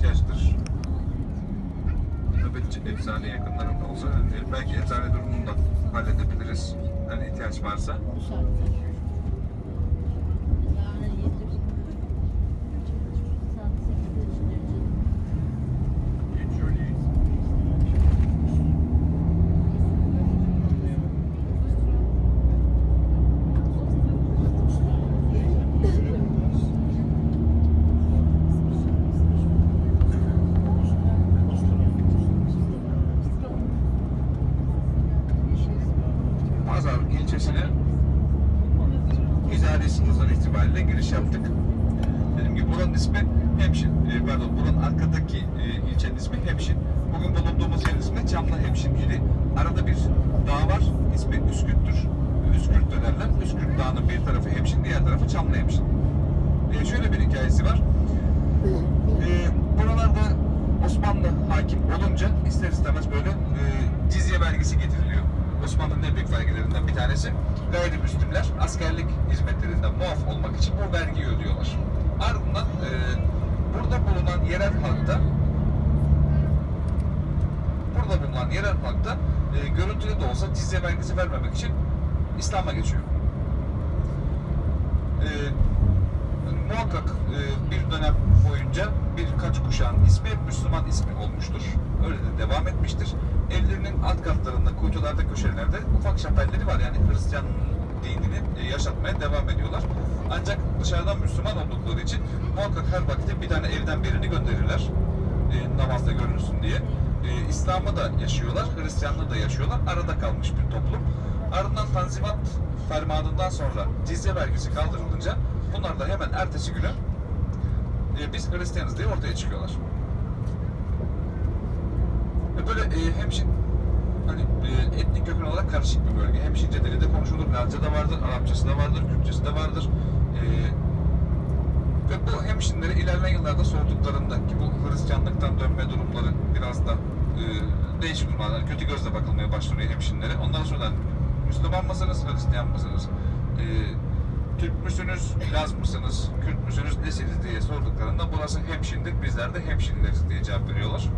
ihtiyaçtır. Nöbetçi eczane yakınlarında olsa e, belki eczane durumunu da halledebiliriz. Yani ihtiyaç varsa. Bu saatte. Mazar ilçesine idari sınırlar itibariyle giriş yaptık. Dediğim gibi buranın ismi Hemşin. E, pardon, buranın arkadaki e, ilçenin ismi Hemşin. Bugün bulunduğumuz yerin ismi Çamlı Hemşin ili. Arada bir dağ var. İsmi Üskürt'tür. Üskürt derler. Üskürt Dağı'nın bir tarafı Hemşin, diğer tarafı Çamlı Hemşin. E, şöyle bir hikayesi var. E, buralarda Osmanlı hakim olunca ister istemez böyle e, cizye vergisi getiriliyor. Osmanlı'nın vergilerinden bir tanesi. Gayrimüslimler askerlik hizmetlerinden muaf olmak için bu vergiyi ödüyorlar. Ardından e, burada bulunan yerel halkta burada bulunan yerel halkta e, görüntülü de olsa cizye vergisi vermemek için İslam'a geçiyor. E, muhakkak e, bir dönem boyunca birkaç kuşağın ismi Müslüman ismi olmuştur. Öyle de devam etmiştir. Evlerinin alt katlarında, kuytularda, köşelerde ufak şapelleri var. Yani Hristiyan dinini e, yaşatmaya devam ediyorlar. Ancak dışarıdan Müslüman oldukları için muhakkak her vakitte bir tane evden birini gönderirler. E, namazda görünsün diye. E, İslam'ı da yaşıyorlar, Hristiyanlığı da yaşıyorlar. Arada kalmış bir toplum. Ardından Tanzimat fermanından sonra cizye vergisi kaldırılınca bunlar da hemen ertesi günü e, biz Hristiyanız diye ortaya çıkıyorlar. Böyle e, hemşin hani e, etnik köken olarak karışık bir bölge. Hemşince dili de konuşulur. Lazca da vardır, Arapçası da vardır, Kürtçesi de vardır. E, ve bu hemşinleri ilerleyen yıllarda sorduklarında ki bu Hristiyanlıktan dönme durumları biraz da e, değişik durumlar. Kötü gözle bakılmaya başlanıyor hemşinlere. Ondan sonra Müslüman mısınız, Hristiyan mısınız? E, Türk müsünüz, Laz mısınız, Kürt müsünüz, nesiniz diye sorduklarında burası hemşindir, bizler de hemşinleriz diye cevap veriyorlar.